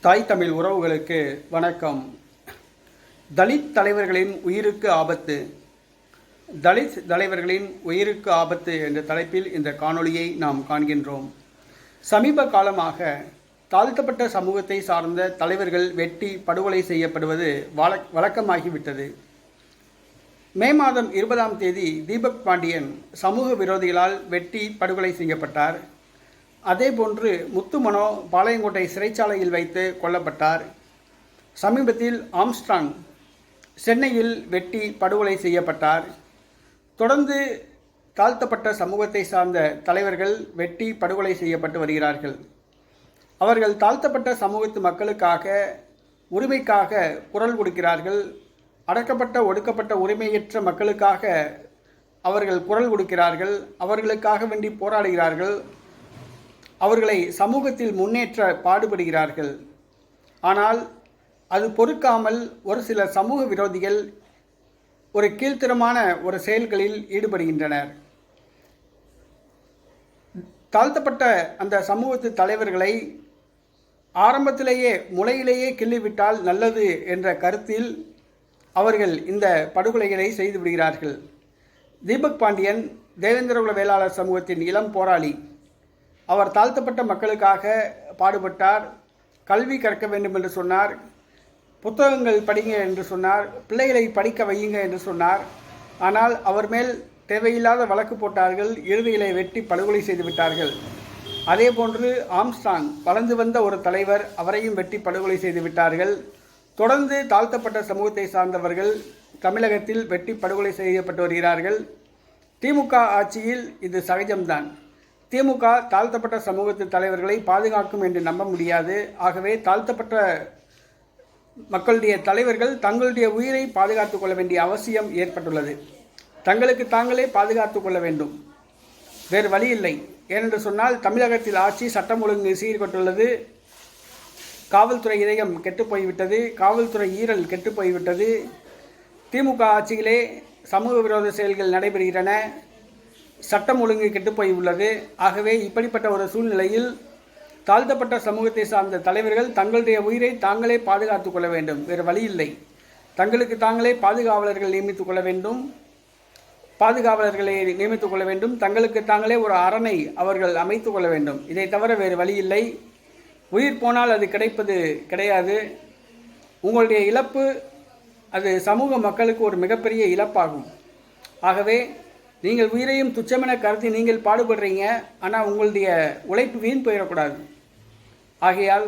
தாய் தமிழ் உறவுகளுக்கு வணக்கம். தலித் தலைவர்களின் உயிருக்கு ஆபத்து. தலித் தலைவர்களின் உயிருக்கு ஆபத்து என்ற தலைப்பில் இந்த காணொளியை நாம் காண்கின்றோம். சமீப காலமாக தாழ்த்தப்பட்ட சமூகத்தை சார்ந்த தலைவர்கள் வெட்டி படுகொலை செய்யப்படுவது வழக் வழக்கமாகிவிட்டது. மே மாதம் இருபதாம் தேதி தீபக் பாண்டியன் சமூக விரோதிகளால் வெட்டி படுகொலை செய்யப்பட்டார். அதேபோன்று முத்துமனோ பாளையங்கோட்டை சிறைச்சாலையில் வைத்து கொல்லப்பட்டார். சமீபத்தில் ஆம்ஸ்ட்ராங் சென்னையில் வெட்டி படுகொலை செய்யப்பட்டார். தொடர்ந்து தாழ்த்தப்பட்ட சமூகத்தை சார்ந்த தலைவர்கள் வெட்டி படுகொலை செய்யப்பட்டு வருகிறார்கள். அவர்கள் தாழ்த்தப்பட்ட சமூகத்து மக்களுக்காக உரிமைக்காக குரல் கொடுக்கிறார்கள். அடக்கப்பட்ட ஒடுக்கப்பட்ட உரிமையற்ற மக்களுக்காக அவர்கள் குரல் கொடுக்கிறார்கள். அவர்களுக்காக வேண்டி போராடுகிறார்கள். அவர்களை சமூகத்தில் முன்னேற்ற பாடுபடுகிறார்கள். ஆனால் அது பொறுக்காமல் ஒரு சில சமூக விரோதிகள் ஒரு கீழ்த்தரமான ஒரு செயல்களில் ஈடுபடுகின்றனர். தாழ்த்தப்பட்ட அந்த சமூகத்து தலைவர்களை ஆரம்பத்திலேயே முளையிலேயே கிள்ளிவிட்டால் நல்லது என்ற கருத்தில் அவர்கள் இந்த படுகொலைகளை செய்து விடுகிறார்கள். தீபக் பாண்டியன் தேவேந்திரகுல வேளாளர் சமூகத்தின் இளம் போராளி. அவர் தாழ்த்தப்பட்ட மக்களுக்காக பாடுபட்டார். கல்வி கற்க வேண்டும் என்று சொன்னார். புத்தகங்கள் படிங்க என்று சொன்னார். பிள்ளைகளை படிக்க வையுங்க என்று சொன்னார். ஆனால் அவர் மேல் தேவையில்லாத வழக்கு போட்டார்கள். இறுதியிலே வெட்டி படுகொலை செய்து விட்டார்கள். அதே போன்று ஆம்ஸ்டாங் வளர்ந்து வந்த ஒரு தலைவர் அவரையும் வெட்டி படுகொலை செய்து விட்டார்கள். தொடர்ந்து தாழ்த்தப்பட்ட சமூகத்தை சார்ந்தவர்கள் தமிழகத்தில் வெட்டி படுகொலை செய்யப்பட்டு வருகிறார்கள் திமுக ஆட்சியில் இது சகஜம்தான். திமுக தாழ்த்தப்பட்ட சமூகத்து தலைவர்களை பாதுகாக்கும் என்று நம்ப முடியாது. ஆகவே தாழ்த்தப்பட்ட மக்களுடைய தலைவர்கள் தங்களுடைய உயிரை பாதுகாத்துக் கொள்ள வேண்டிய அவசியம் ஏற்பட்டுள்ளது. தங்களுக்கு தாங்களே பாதுகாத்துக் கொள்ள வேண்டும். வேறு வழி இல்லை. ஏனென்று சொன்னால் தமிழகத்தில் ஆட்சி சட்டம் ஒழுங்கு சீர்கொண்டுள்ளது. காவல்துறை இதயம் கெட்டுப்போய்விட்டது. காவல்துறை ஈரல் கெட்டுப்போய்விட்டது. திமுக ஆட்சியிலே சமூக விரோத செயல்கள் நடைபெறுகின்றன. சட்டம் ஒழுங்கு கெட்டுப்போய் உள்ளது. ஆகவே இப்படிப்பட்ட ஒரு சூழ்நிலையில் தாழ்த்தப்பட்ட சமூகத்தை சார்ந்த தலைவர்கள் தங்களுடைய உயிரை தாங்களே பாதுகாத்துக் கொள்ள வேண்டும். வேறு வழி இல்லை. தங்களுக்கு தாங்களே பாதுகாவலர்கள் நியமித்துக் கொள்ள வேண்டும். பாதுகாவலர்களை நியமித்துக் கொள்ள வேண்டும். தங்களுக்கு தாங்களே ஒரு அரணை அவர்கள் அமைத்துக் கொள்ள வேண்டும். இதை தவிர வேறு வழி இல்லை. உயிர் போனால் அது கிடைப்பது கிடையாது. உங்களுடைய இழப்பு அது சமூக மக்களுக்கு ஒரு மிகப்பெரிய இழப்பாகும். ஆகவே நீங்கள் உயிரையும் துச்சமென கருதி நீங்கள் பாடுபடுறீங்க ஆனால் உங்களுடைய உழைப்பு வீண் போயிடக்கூடாது. ஆகையால்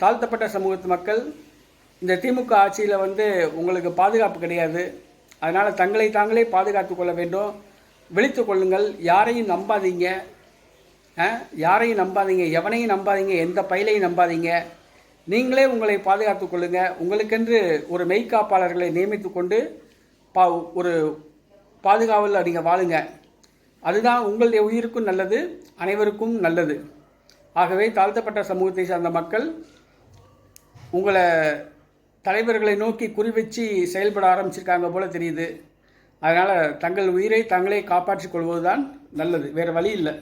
தாழ்த்தப்பட்ட சமூகத்து மக்கள் இந்த திமுக ஆட்சியில் வந்து உங்களுக்கு பாதுகாப்பு கிடையாது. அதனால் தங்களை தாங்களே பாதுகாத்து கொள்ள வேண்டும். விழித்து கொள்ளுங்கள். யாரையும் நம்பாதீங்க. யாரையும் நம்பாதீங்க. எவனையும் நம்பாதீங்க. எந்த பயிலையும் நம்பாதீங்க. நீங்களே உங்களை பாதுகாத்து கொள்ளுங்கள் உங்களுக்கென்று ஒரு மெய்க்காப்பாளர்களை நியமித்து கொண்டு பா ஒரு பாதுகாவலில் நீங்கள் வாழுங்க. அதுதான் உங்களுடைய உயிருக்கும் நல்லது அனைவருக்கும் நல்லது. ஆகவே தாழ்த்தப்பட்ட சமூகத்தை சார்ந்த மக்கள் உங்களை தலைவர்களை நோக்கி குறிவச்சு செயல்பட ஆரம்பிச்சிருக்காங்க போல தெரியுது. அதனால் தங்கள் உயிரை தங்களே காப்பாற்றிக் கொள்வது தான் நல்லது. வேறு வழி இல்லை.